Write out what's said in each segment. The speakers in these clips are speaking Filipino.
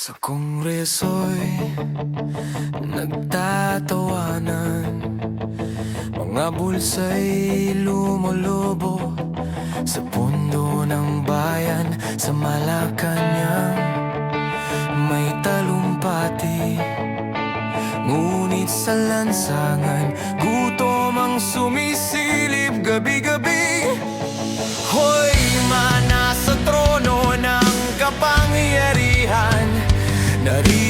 Sa kongreso'y nagtatawanan. Mga bulsa'y lumolobo Sa pundo ng bayan sa Malacanang May talumpati. Ngunit sa lansangan Gutom Daría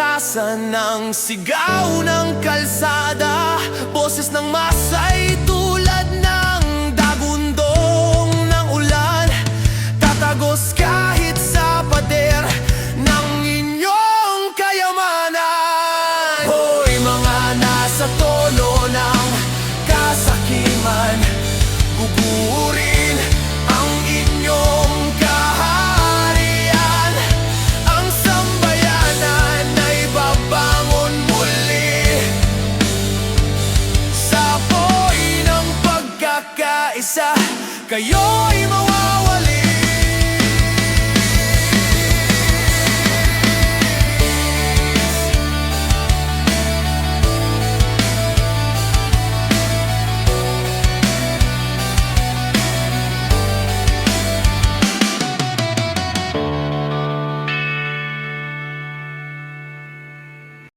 nagbubulaan Ang sigaw ng kalsada Boses ng masay tulad ng dagundong ng ulan. Tatagos kahit sa pader ng inyong kayamanan. Hoy mga nasa tono ng kasakiman Gugurin Sa po'y ng pagkakaisa Kayo